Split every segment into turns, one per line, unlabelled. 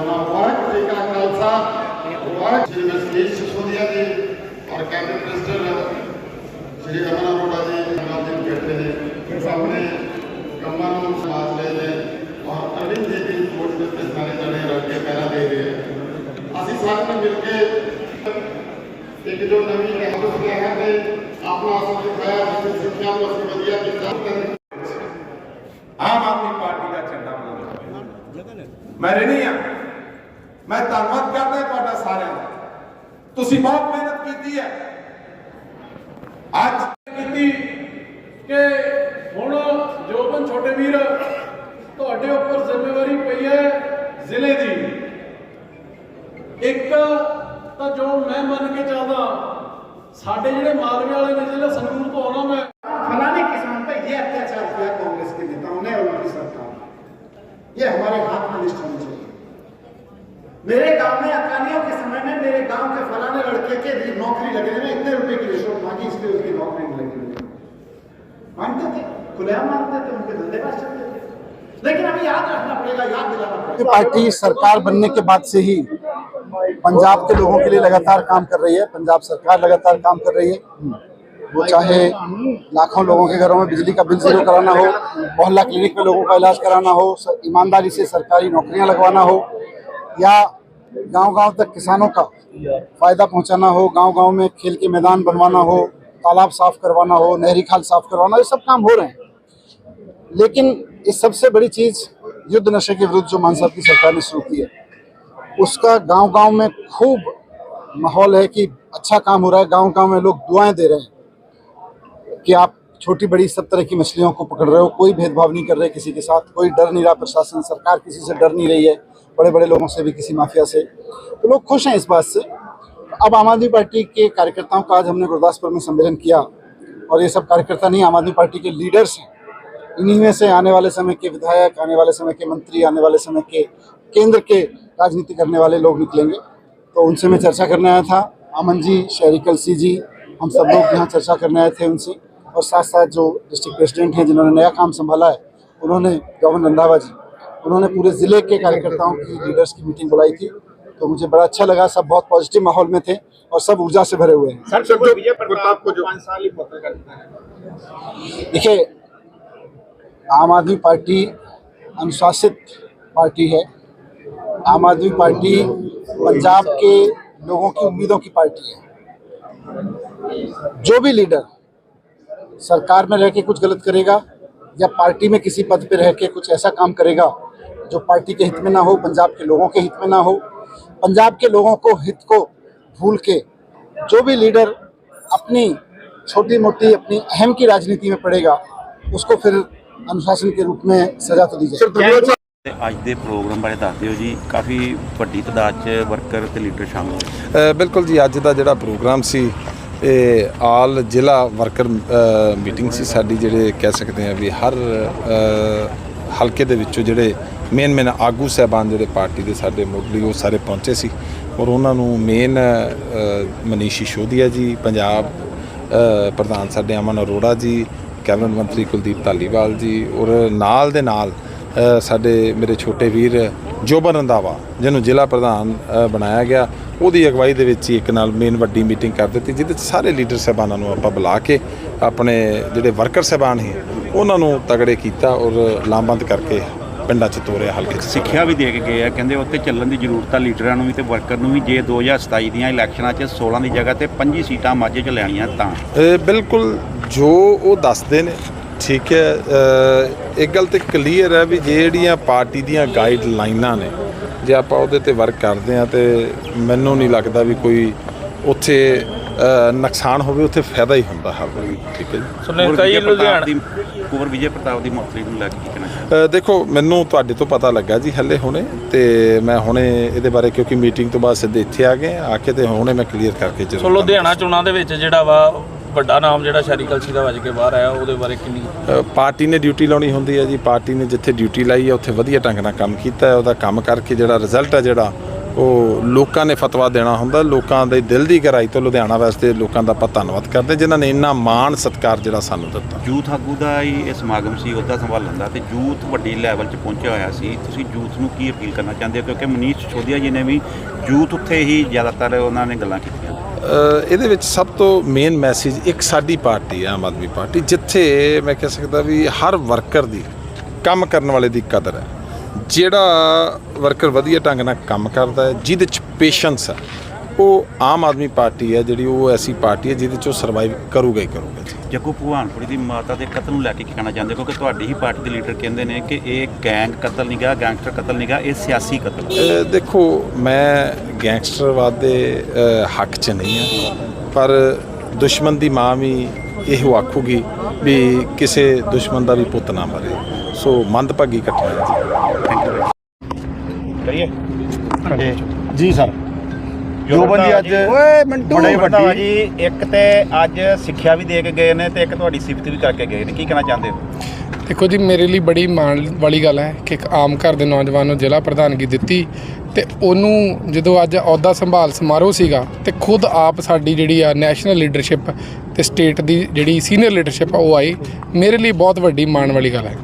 ਵਾਹਿਗੁਰੂ ਜੀ ਕਾ ਖਾਲਸਾ ਵਾਹਿਗੁਰੂ ਜੀ ਮਸੀਹ ਸਿਸੋਦੀਆ ਜੀ ਔਰ cabinet minister Shri Aman Arora ji ਨਾਲ ਦੇ ਬੈਠੇ ਨੇ ਸਾਹਮਣੇ ਕੰਮਾਂ ਨੂੰ ਸਮਾਜ ਲੈ ਨੇ ਔਰ ਅਰਵਿੰਦ ਜੀ ਦੀ ਸਪੋਰਟ ਦੇ ਸਾਰੇ ਜਣੇ ਰਲ ਕੇ ਪੈਰਾ ਦੇ ਰਹੇ ਅਸੀਂ ਸਾਰੇ ਮਿਲ ਕੇ ਇੱਕ ਜੋ ਨਵੀਂ ਕੈਂਪਸ ਲਿਆ ਹੈ ਆਪਣਾ ਅਸਰ ਦਿਖਾਇਆ ਜਿਸ ਸਿੱਖਿਆ ਨੂੰ ਅਸੀਂ ਵਧੀਆ ਕੀਤਾ
ਆਮ ਆਦਮੀ ਪਾਰਟੀ ਦਾ ਝੰਡਾ ਬੁਲੰਦ ਮੈਂ ਰਹਿਣੀ ਆ। ਮੈਂ ਧੰਨਵਾਦ ਕਰਦਾ ਤੁਹਾਡਾ ਸਾਰਿਆਂ ਦਾ। ਤੁਸੀਂ ਬਹੁਤ ਮਿਹਨਤ ਕੀਤੀ ਹੈ। ਅੱਜ
ਕੀਤੀ ਕਿ ਹੁਣ ਜੋਬਨ ਛੋਟੇ ਵੀਰ ਤੁਹਾਡੇ ਉੱਪਰ ਜ਼ਿੰਮੇਵਾਰੀ ਪਈ ਹੈ ਜ਼ਿਲ੍ਹੇ ਦੀ। ਇੱਕ ਤਾਂ ਜੋ ਮੈਂ ਮੰਨ ਕੇ ਚੱਲਦਾ, ਸਾਡੇ ਜਿਹੜੇ ਮਾਲਵੇ ਵਾਲੇ ਨੇ ਜ਼ਿਲ੍ਹਾ ਸੰਗਰੂਰ ਤੋਂ ਆਉਣਾ ਮੈਂ।
मेरे गाँव में अकालियों के समय में मेरे गाँव के फलाने लड़के के नौकरी लगने में इतने रुपए की रिश्वत मांगी, इसलिए उसकी नौकरी नहीं लगी मानते थे? खुलेआम मानते थे, उनके धंधेबाज चलते थे। लेकिन अभी याद रखना पड़ेगा, याद दिलाना पड़ेगा।
पार्टी सरकार बनने के बाद से ही पंजाब के लोगों के लिए लगातार काम कर रही है। पंजाब सरकार लगातार काम कर रही है। वो चाहे लाखों लोगों के घरों में बिजली का बिल ज़ीरो कराना हो, मोहल्ला क्लिनिक में लोगों का इलाज कराना हो ईमानदारी से सरकारी नौकरियाँ लगवाना हो, या गांव-गांव तक किसानों का फ़ायदा पहुंचाना हो, गांव-गांव में खेल के मैदान बनवाना हो, तालाब साफ़ करवाना हो, नहरी खाल साफ़ करवाना ये सब काम हो रहे हैं। लेकिन इस सबसे बड़ी चीज़ युद्ध नशे के विरुद्ध जो मान साहब की सरकार ने शुरू की है, उसका गाँव गाँव में खूब माहौल है कि अच्छा काम हो रहा है गाँव गाँव में लोग दुआएँ दे रहे हैं कि आप छोटी बड़ी सब तरह की मछलियों को पकड़ रहे हो, कोई भेदभाव नहीं कर रहे किसी के साथ, कोई डर नहीं रहा प्रशासन, सरकार किसी से डर नहीं रही है। बड़े बड़े लोगों से भी, किसी माफिया से। तो लोग खुश हैं इस बात से। अब आम आदमी पार्टी के कार्यकर्ताओं का आज हमने गुरदासपुर में सम्मेलन किया और ये सब कार्यकर्ता नहीं, आम आदमी पार्टी के लीडर्स हैं। इन्हीं में से आने वाले समय के विधायक, आने वाले समय के मंत्री, आने वाले समय के केंद्र के राजनीति करने वाले लोग निकलेंगे। तो उनसे मैं चर्चा करने आया था। अमन जी, शहरी कलसी जी, हम सब लोग यहाँ चर्चा करने आए थे उनसे। और साथ साथ जो डिस्ट्रिक्ट प्रेसिडेंट हैं, जिन्होंने नया काम संभाला है, उन्होंने गवर्नर रंधावा जी उन्होंने पूरे ज़िले के कार्यकर्ताओं की लीडर्स की मीटिंग बुलाई थी। तो मुझे बड़ा अच्छा लगा सब बहुत पॉजिटिव माहौल में थे और सब ऊर्जा से भरे हुए हैं। देखिए आम आदमी पार्टी अनुशासित पार्टी है। आम आदमी पार्टी पंजाब के लोगों की उम्मीदों की पार्टी है। जो भी लीडर सरकार में रह के कुछ गलत करेगा या पार्टी में किसी पद पर रह के कुछ ऐसा काम करेगा जो पार्टी के हित में ना हो पंजाब के लोगों के हित में ना हो पंजाब के लोगों को हित को भूल के जो भी लीडर अपनी छोटी मोटी अपनी अहम की राजनीति में पड़ेगा उसको फिर अनुशासन के रूप में सजा तो दी जाए
ਤੇ ਅੱਜ ਦੇ ਪ੍ਰੋਗਰਾਮ ਬਾਰੇ ਦੱਸ ਦਿਓ ਜੀ ਕਾਫੀ ਵੱਡੀ ਤਾਦਾਦ 'ਚ ਵਰਕਰ ਤੇ ਲੀਡਰ ਸ਼ਾਮਲ ਹੋਏ
ਅ, ਬਿਲਕੁਲ ਜੀ ਅੱਜ ਦਾ ਜਿਹੜਾ ਪ੍ਰੋਗਰਾਮ ਸੀ ਇਹ ਆਲ ਜ਼ਿਲ੍ਹਾ ਵਰਕਰ ਅ, ਮੀਟਿੰਗ ਸੀ ਸਾਡੀ ਜਿਹੜੇ ਕਹਿ ਸਕਦੇ ਆ ਵੀ ਹਰ ਅ, ਹਲਕੇ ਦੇ ਵਿੱਚੋਂ ਜਿਹੜੇ ਮੇਨ ਮੇਨ ਆਗੂ ਸਹਿਬਾਨ ਜਿਹੜੇ ਪਾਰਟੀ ਦੇ ਸਾਡੇ ਮੁੱਢਲੀ ਉਹ ਸਾਰੇ ਪਹੁੰਚੇ ਸੀ। ਔਰ ਉਹਨਾਂ ਨੂੰ ਮੇਨ ਮਨੀਸ਼ ਸਿਸੋਦੀਆ ਜੀ, ਪੰਜਾਬ ਪ੍ਰਧਾਨ ਸਾਡੇ ਅਮਨ ਅਰੋੜਾ ਜੀ, ਕੈਬਨਿਟ ਮੰਤਰੀ ਕੁਲਦੀਪ ਧਾਲੀਵਾਲ ਜੀ, ਔਰ ਨਾਲ ਦੇ ਨਾਲ ਸਾਡੇ ਮੇਰੇ ਛੋਟੇ ਵੀਰ ਜੋਬਨ ਰੰਧਾਵਾ, ਜਿਹਨੂੰ ਜ਼ਿਲ੍ਹਾ ਪ੍ਰਧਾਨ ਬਣਾਇਆ ਗਿਆ। ਉਹਦੀ ਅਗਵਾਈ ਦੇ ਵਿੱਚ ਹੀ ਇੱਕ ਨਾਲ ਮੇਨ ਵੱਡੀ ਮੀਟਿੰਗ ਕਰ ਦਿੱਤੀ, ਜਿਹਦੇ 'ਚ ਸਾਰੇ ਲੀਡਰ ਸਾਹਿਬਾਨਾਂ ਨੂੰ ਆਪਾਂ ਬੁਲਾ ਕੇ ਆਪਣੇ ਜਿਹੜੇ ਵਰਕਰ ਸਾਹਿਬਾਨ ਸੀ, ਉਹਨਾਂ ਨੂੰ ਤਗੜੇ ਕੀਤਾ ਔਰ ਲਾਮਬੰਦ ਕਰਕੇ ਪਿੰਡਾਂ 'ਚ ਤੋਰਿਆ ਹਲਕੇ 'ਚ।
ਸਿੱਖਿਆ ਵੀ ਦੇ ਕੇ ਗਏ ਆ ਕਹਿੰਦੇ ਉੱਤੇ ਚੱਲਣ ਦੀ ਜ਼ਰੂਰਤ ਆ ਲੀਡਰਾਂ ਨੂੰ ਵੀ ਤੇ ਵਰਕਰ ਨੂੰ ਵੀ। ਜੇ 2027 ਦੀਆਂ ਇਲੈਕਸ਼ਨਾਂ 'ਚ 16 ਦੀ ਜਗ੍ਹਾ ਤੇ 25 ਸੀਟਾਂ ਮਾਝੇ 'ਚ ਲੈਣੀਆਂ ਤਾਂ।
ਇਹ ਬਿਲਕੁਲ ਜੋ ਉਹ ਦੱਸਦੇ ਨੇ ਠੀਕ ਹੈ ਇੱਕ ਗੱਲ ਤੇ ਕਲੀਅਰ ਹੈ ਵੀ ਜਿਹੜੀਆਂ ਪਾਰਟੀ ਦੀਆਂ ਗਾਈਡ ਲਾਈਨਾਂ ਨੇ ਜੇ ਆਪਾਂ ਉਹਦੇ ਤੇ ਵਰਕ ਕਰਦੇ ਆ ਤੇ ਮੈਨੂੰ ਨਹੀਂ ਲੱਗਦਾ ਵੀ ਕੋਈ ਉੱਥੇ ਨੁਕਸਾਨ ਹੋਵੇ ਉੱਥੇ ਫਾਇਦਾ ਹੀ ਹੁੰਦਾ ਹਰ ਵਾਰੀ ਠੀਕ ਹੈ ਜੀ।
ਸੁਣੇ ਕਈ ਲੁਧਿਆਣਾ ਦੀ ਕੁਵਰ ਵਿਜੇ ਪ੍ਰਤਾਪ ਦੀ ਮੌਤ ਨੂੰ ਲੈ ਕੇ ਕੀ ਕਹਿਣਾ
ਦੇਖੋ ਮੈਨੂੰ ਤੁਹਾਡੇ ਤੋਂ ਪਤਾ ਲੱਗਾ ਜੀ ਹੱਲੇ ਹੁਣੇ ਤੇ ਮੈਂ ਹੁਣੇ ਇਹਦੇ ਬਾਰੇ ਕਿਉਂਕਿ ਮੀਟਿੰਗ ਤੋਂ ਬਾਅਦ ਸਿੱਧੇ ਇੱਥੇ ਆ ਗਏ ਆ ਕੇ ਤੇ ਹੁਣੇ ਮੈਂ ਕਲੀਅਰ ਕਰਕੇ ਜ਼ਰੂਰ
ਸੋ ਲੁਧਿਆਣਾ ਚੋਣਾਂ ਦੇ ਵਿੱਚ ਜਿਹੜਾ ਵਾ ਵੱਡਾ ਨਾਮ ਜਿਹੜਾ ਸ਼ਹਿਰੀ ਕਲਸੀ ਦਾ ਵੱਜ ਕੇ ਬਾਹਰ ਆਇਆ ਉਹਦੇ ਬਾਰੇ ਕਿੰਨੀ
ਅ, ਪਾਰਟੀ ਨੇ ਡਿਊਟੀ ਲਾਉਣੀ ਹੁੰਦੀ ਹੈ ਜੀ। ਪਾਰਟੀ ਨੇ ਜਿੱਥੇ ਡਿਊਟੀ ਲਾਈ ਹੈ ਉੱਥੇ ਵਧੀਆ ਢੰਗ ਨਾਲ ਕੰਮ ਕੀਤਾ ਹੈ। ਉਹਦਾ ਕੰਮ ਕਰਕੇ ਜਿਹੜਾ ਰਿਜ਼ਲਟ ਹੈ ਜਿਹੜਾ ਉਹ ਲੋਕਾਂ ਨੇ ਫਤਵਾ ਦੇਣਾ ਹੁੰਦਾ ਲੋਕਾਂ ਦੇ ਦਿਲ ਦੀ ਗਹਿਰਾਈ ਤੋਂ ਲੁਧਿਆਣਾ ਵਾਸਤੇ ਲੋਕਾਂ ਦਾ ਆਪਾਂ ਧੰਨਵਾਦ ਕਰਦੇ ਜਿਨ੍ਹਾਂ ਨੇ ਇੰਨਾ ਮਾਣ ਸਤਿਕਾਰ ਜਿਹੜਾ ਸਾਨੂੰ ਦਿੱਤਾ।
ਯੂਥ ਆਗੂ ਦਾ ਹੀ ਇਹ ਸਮਾਗਮ ਸੀ ਉਹਦਾ ਸੰਭਾਲਣ ਦਾ ਤੇ ਯੂਥ ਵੱਡੀ ਲੈਵਲ 'ਚ ਪਹੁੰਚਿਆ ਹੋਇਆ ਸੀ। ਤੁਸੀਂ ਯੂਥ ਨੂੰ ਕੀ ਅਪੀਲ ਕਰਨਾ ਚਾਹੁੰਦੇ ਹੋ? ਕਿਉਂਕਿ ਮਨੀਸ਼ ਸਿਸੋਦੀਆ ਜੀ ਨੇ ਵੀ ਯੂਥ ਉੱਥੇ ਹੀ ਜ਼ਿਆਦਾਤਰ ਉਹਨਾਂ ਨੇ ਗੱਲਾਂ ਕੀਤੀਆਂ।
ਇਹਦੇ ਵਿੱਚ ਸਭ ਤੋਂ ਮੇਨ ਮੈਸੇਜ ਇੱਕ ਸਾਡੀ ਪਾਰਟੀ ਆਮ ਆਦਮੀ ਪਾਰਟੀ ਜਿੱਥੇ ਮੈਂ ਕਹਿ ਸਕਦਾ ਵੀ ਹਰ ਵਰਕਰ ਦੀ ਕੰਮ ਕਰਨ ਵਾਲੇ ਦੀ ਕਦਰ ਹੈ। ਜਿਹੜਾ ਵਰਕਰ ਵਧੀਆ ਢੰਗ ਨਾਲ ਕੰਮ ਕਰਦਾ ਹੈ ਜਿਹਦੇ ਚ ਪੇਸ਼ੈਂਸ ਹੈ ਉਹ ਆਮ ਆਦਮੀ ਪਾਰਟੀ ਹੈ ਜਿਹੜੀ ਉਹ ਐਸੀ ਪਾਰਟੀ ਹੈ ਜਿਹਦੇ ਚ ਉਹ ਸਰਵਾਈਵ ਕਰੂਗਾ ਹੀ ਕਰੂਗਾ ਜੀ।
ਜੱਗੂ ਭਗਵਾਨਪੁਰੀ ਦੀ ਮਾਤਾ ਦੇ ਕਤਲ ਨੂੰ ਲੈ ਕੇ ਕੀ ਕਹਿਣਾ ਚਾਹੁੰਦੇ ਕਿਉਂਕਿ ਤੁਹਾਡੀ ਹੀ ਪਾਰਟੀ ਦੇ ਲੀਡਰ ਕਹਿੰਦੇ ਨੇ ਕਿ ਇਹ ਗੈਂਗ ਕਤਲ ਨਹੀਂਗਾ ਗੈਂਗਸਟਰ ਕਤਲ ਨਹੀਂਗਾ ਇਹ ਸਿਆਸੀ ਕਤਲ ਹੈ।
ਦੇਖੋ ਮੈਂ ਗੈਂਗਸਟਰਵਾਦ ਦੇ ਹੱਕ 'ਚ ਨਹੀਂ ਹਾਂ ਪਰ ਦੁਸ਼ਮਣ ਦੀ ਮਾਂ ਵੀ ਇਹੋ ਆਖੂਗੀ ਵੀ ਕਿਸੇ ਦੁਸ਼ਮਣ ਦਾ ਵੀ ਪੁੱਤ ਨਾ ਮਰੇ। ਸੋ ਮੰਦਭਾਗੀ ਘਟਨਾ ਜੀ
ਕਰੀਏ?
ਜੀ ਸਰ। ਜੀ ਅੱਜ
ਓਏ ਮਿੰਟੂ।
ਬੜੇ ਵੱਡੀ-
ਜੀ ਇੱਕ ਤੇ ਅੱਜ ਸਿੱਖਿਆ ਵੀ ਦੇ ਕੇ ਗਏ ਨੇ ਤੇ ਇੱਕ ਤੁਹਾਡੀ ਸਿਫਤ ਵੀ ਕਰਕੇ ਗਏ ਨੇ। ਕੀ ਕਹਿਣਾ ਚਾਹੁੰਦੇ ਹੋ?
ਦੇਖੋ ਜੀ ਮੇਰੇ ਲਈ ਬੜੀ ਮਾਣ ਵਾਲੀ ਗੱਲ ਹੈ ਕਿ ਇੱਕ ਆਮ ਘਰ ਦੇ ਨੌਜਵਾਨ ਨੂੰ ਜ਼ਿਲ੍ਹਾ ਪ੍ਰਧਾਨਗੀ ਦਿੱਤੀ ਤੇ ਉਹਨੂੰ ਜਦੋਂ ਅੱਜ ਅਹੁਦਾ ਸੰਭਾਲ ਸਮਾਰੋਹ ਸੀਗਾ ਤੇ ਖੁਦ ਆਪ ਸਾਡੀ ਜਿਹੜੀ ਆ ਨੈਸ਼ਨਲ ਲੀਡਰਸ਼ਿਪ ਤੇ ਸਟੇਟ ਦੀ ਜਿਹੜੀ ਸੀਨੀਅਰ ਲੀਡਰਸ਼ਿਪ ਆ ਉਹ ਆਈ ਮੇਰੇ ਲਈ ਬਹੁਤ ਵੱਡੀ ਮਾਣ ਵਾਲੀ ਗੱਲ ਹੈ।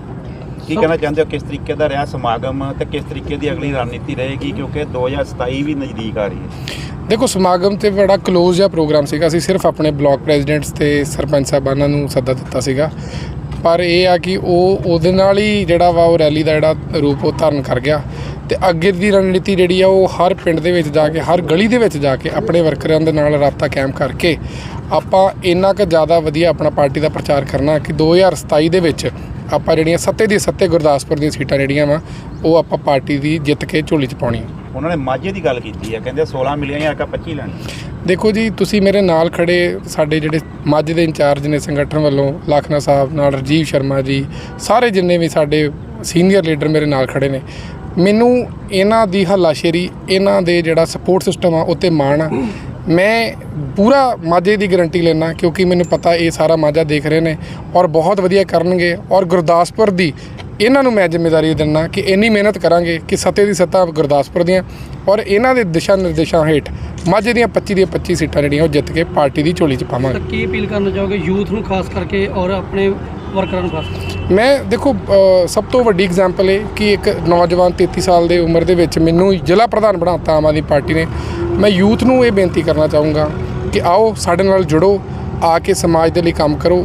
ਕੀ ਕਹਿਣਾ ਚਾਹੁੰਦੇ ਹੋ? ਕਿਸ ਤਰੀਕੇ ਦਾ ਰਿਹਾ ਸਮਾਗਮ ਤੇ ਕਿਸ ਤਰੀਕੇ ਦੀ ਅਗਲੀ ਰਣਨੀਤੀ ਰਹੇਗੀ? ਕਿਉਂਕਿ 2027 ਵੀ ਨਜ਼ਦੀਕ ਆ ਰਹੀ ਹੈ।
ਦੇਖੋ, ਸਮਾਗਮ ਤੇ ਬੜਾ ਕਲੋਜ਼ ਜਿਹਾ ਪ੍ਰੋਗਰਾਮ ਸੀਗਾ। ਅਸੀਂ ਸਿਰਫ ਆਪਣੇ ਬਲਾਕ ਪ੍ਰੈਜ਼ੀਡੈਂਟਸ ਤੇ ਸਰਪੰਚ ਸਾਹਿਬਾਨਾਂ ਨੂੰ ਸੱਦਾ ਦਿੱਤਾ ਸੀਗਾ। ਪਰ ਇਹ ਆ ਕਿ ਉਹ ਉਹਦੇ ਨਾਲ ਹੀ ਜਿਹੜਾ ਵਾ ਉਹ ਰੈਲੀ ਦਾ ਜਿਹੜਾ ਰੂਪ ਉਹ ਧਾਰਨ ਕਰ ਗਿਆ। ਤੇ ਅੱਗੇ ਦੀ ਰਣਨੀਤੀ ਜਿਹੜੀ ਆ, ਉਹ ਹਰ ਪਿੰਡ ਦੇ ਵਿੱਚ ਜਾ ਕੇ, ਹਰ ਗਲੀ ਦੇ ਵਿੱਚ ਜਾ ਕੇ ਆਪਣੇ ਵਰਕਰਾਂ ਦੇ ਨਾਲ ਰਾਬਤਾ ਕਾਇਮ ਕਰਕੇ ਆਪਾਂ ਇੰਨਾ ਕੁ ਜ਼ਿਆਦਾ ਵਧੀਆ ਆਪਣਾ ਪਾਰਟੀ ਦਾ ਪ੍ਰਚਾਰ ਕਰਨਾ ਕਿ 2027 ਦੇ ਵਿੱਚ ਆਪਾਂ ਜਿਹੜੀਆਂ ਸੱਤੇ ਦੀ ਸੱਤੇ ਗੁਰਦਾਸਪੁਰ ਦੀਆਂ ਸੀਟਾਂ ਜਿਹੜੀਆਂ ਵਾ ਉਹ ਆਪਾਂ ਪਾਰਟੀ ਦੀ ਜਿੱਤ ਕੇ ਝੋਲੀ 'ਚ ਪਾਉਣੀਆਂ।
ਉਹਨਾਂ ਨੇ ਮਾਝੇ ਦੀ ਗੱਲ ਕੀਤੀ ਹੈ ਕਹਿੰਦੇ 16 ਮਿਲੀਆਂ ਜਾਂ ਆਕਾ 25 ਲੈਣੀ।
ਦੇਖੋ ਜੀ ਤੁਸੀਂ ਮੇਰੇ ਨਾਲ ਖੜੇ ਸਾਡੇ ਜਿਹੜੇ ਮਾਝੇ ਦੇ ਇੰਚਾਰਜ ਨੇ ਸੰਗਠਨ ਵੱਲੋਂ ਲਖਨਾ ਸਾਹਿਬ ਨਾਲ ਰਜੀਵ ਸ਼ਰਮਾ ਜੀ ਸਾਰੇ ਜਿੰਨੇ ਵੀ ਸਾਡੇ ਸੀਨੀਅਰ ਲੀਡਰ ਮੇਰੇ ਨਾਲ ਖੜੇ ਨੇ ਮੈਨੂੰ ਇਹਨਾਂ ਦੀ ਹੱਲਾਸ਼ੇਰੀ ਇਹਨਾਂ ਦੇ ਜਿਹੜਾ ਸਪੋਰਟ ਸਿਸਟਮ ਆ ਉੱਤੇ ਮਾਣ ਆ। ਮੈਂ ਪੂਰਾ ਮਾਝੇ ਦੀ ਗਾਰੰਟੀ ਲੈਣਾ ਕਿਉਂਕਿ ਮੈਨੂੰ ਪਤਾ ਇਹ ਸਾਰਾ ਮਾਝਾ ਦੇਖ ਰਹੇ ਨੇ ਔਰ ਬਹੁਤ ਵਧੀਆ ਕਰਨਗੇ ਔਰ ਗੁਰਦਾਸਪੁਰ ਦੀ ਇਹਨਾਂ ਨੂੰ ਮੈਂ ਜ਼ਿੰਮੇਵਾਰੀ ਦਿੰਦਾ ਕਿ ਇੰਨੀ ਮਿਹਨਤ ਕਰਾਂਗੇ ਕਿ ਸੱਤੇ ਦੀ ਸੱਤਾ ਗੁਰਦਾਸਪੁਰ ਦੀਆਂ ਔਰ ਇਹਨਾਂ ਦੇ ਦਿਸ਼ਾ ਨਿਰਦੇਸ਼ਾਂ ਹੇਠ ਮਾਝੇ ਦੀਆਂ 25 ਦੀਆਂ 25 ਸੀਟਾਂ ਜਿਹੜੀਆਂ ਉਹ ਜਿੱਤ ਕੇ ਪਾਰਟੀ ਦੀ ਝੋਲੀ 'ਚ ਪਾਵਾਂਗੇ।
ਕੀ ਅਪੀਲ ਕਰਨਾ ਚਾਹੋਗੇ ਯੂਥ ਨੂੰ ਖਾਸ ਕਰਕੇ ਔਰ ਆਪਣੇ ਵਰਕਰਾਂ ਨੂੰ ਖਾਸ
ਮੈਂ ਦੇਖੋ ਸਭ ਤੋਂ ਵੱਡੀ ਐਗਜ਼ਾਮਪਲ ਹੈ ਕਿ ਇੱਕ ਨੌਜਵਾਨ 33 ਸਾਲ ਦੇ ਉਮਰ ਦੇ ਵਿੱਚ ਮੈਨੂੰ ਜ਼ਿਲ੍ਹਾ ਪ੍ਰਧਾਨ ਬਣਾਤਾ ਆਮ ਆਦਮੀ ਪਾਰਟੀ ਨੇ। ਮੈਂ ਯੂਥ ਨੂੰ ਇਹ ਬੇਨਤੀ ਕਰਨਾ ਚਾਹੂੰਗਾ ਕਿ ਆਓ ਸਾਡੇ ਨਾਲ ਜੁੜੋ, ਆ ਕੇ ਸਮਾਜ ਦੇ ਲਈ ਕੰਮ ਕਰੋ।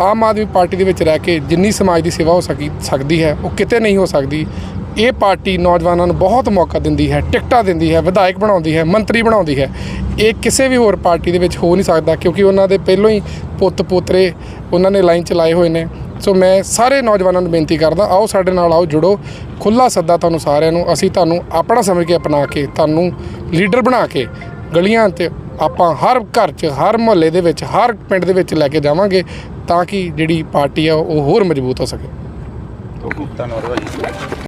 ਆਮ ਆਦਮੀ ਪਾਰਟੀ ਦੇ ਵਿੱਚ ਰਹਿ ਕੇ ਜਿੰਨੀ ਸਮਾਜ ਦੀ ਸੇਵਾ ਹੋ ਸਕੀ, ਸਕਦੀ ਹੈ, ਉਹ ਕਿਤੇ ਨਹੀਂ ਹੋ ਸਕਦੀ। ਇਹ ਪਾਰਟੀ ਨੌਜਵਾਨਾਂ ਨੂੰ ਬਹੁਤ ਮੌਕਾ ਦਿੰਦੀ ਹੈ, ਟਿਕਟਾਂ ਦਿੰਦੀ ਹੈ, ਵਿਧਾਇਕ ਬਣਾਉਂਦੀ ਹੈ, ਮੰਤਰੀ ਬਣਾਉਂਦੀ ਹੈ। ਇਹ ਕਿਸੇ ਵੀ ਹੋਰ ਪਾਰਟੀ ਦੇ ਵਿੱਚ ਹੋ ਨਹੀਂ ਸਕਦਾ ਕਿਉਂਕਿ ਉਹਨਾਂ ਦੇ ਪਹਿਲੋਂ ਹੀ ਪੁੱਤ ਪੋਤਰੇ ਉਹਨਾਂ ਨੇ ਲਾਈਨ ਚਲਾਏ ਹੋਏ ਨੇ। ਸੋ ਮੈਂ ਸਾਰੇ ਨੌਜਵਾਨਾਂ ਨੂੰ ਬੇਨਤੀ ਕਰਦਾ, ਆਓ ਸਾਡੇ ਨਾਲ ਆਓ ਜੁੜੋ। ਖੁੱਲਾ ਸੱਦਾ ਤੁਹਾਨੂੰ ਸਾਰਿਆਂ ਨੂੰ, ਅਸੀਂ ਤੁਹਾਨੂੰ ਆਪਣਾ ਸਮਝ ਕੇ ਅਪਣਾ ਕੇ, ਤੁਹਾਨੂੰ ਲੀਡਰ ਬਣਾ ਕੇ ਗਲੀਆਂ ਤੇ ਆਪਾਂ ਹਰ ਘਰ 'ਚ, ਹਰ ਮੁਹੱਲੇ ਦੇ ਵਿੱਚ, ਹਰ ਪਿੰਡ ਦੇ ਵਿੱਚ ਲੈ ਕੇ ਜਾਵਾਂਗੇ ਤਾਂ ਕਿ ਜਿਹੜੀ ਪਾਰਟੀ ਆ ਉਹ ਹੋਰ ਮਜ਼ਬੂਤ ਹੋ ਸਕੇ।
ਧੰਨਵਾਦ ਭਾਜੀ।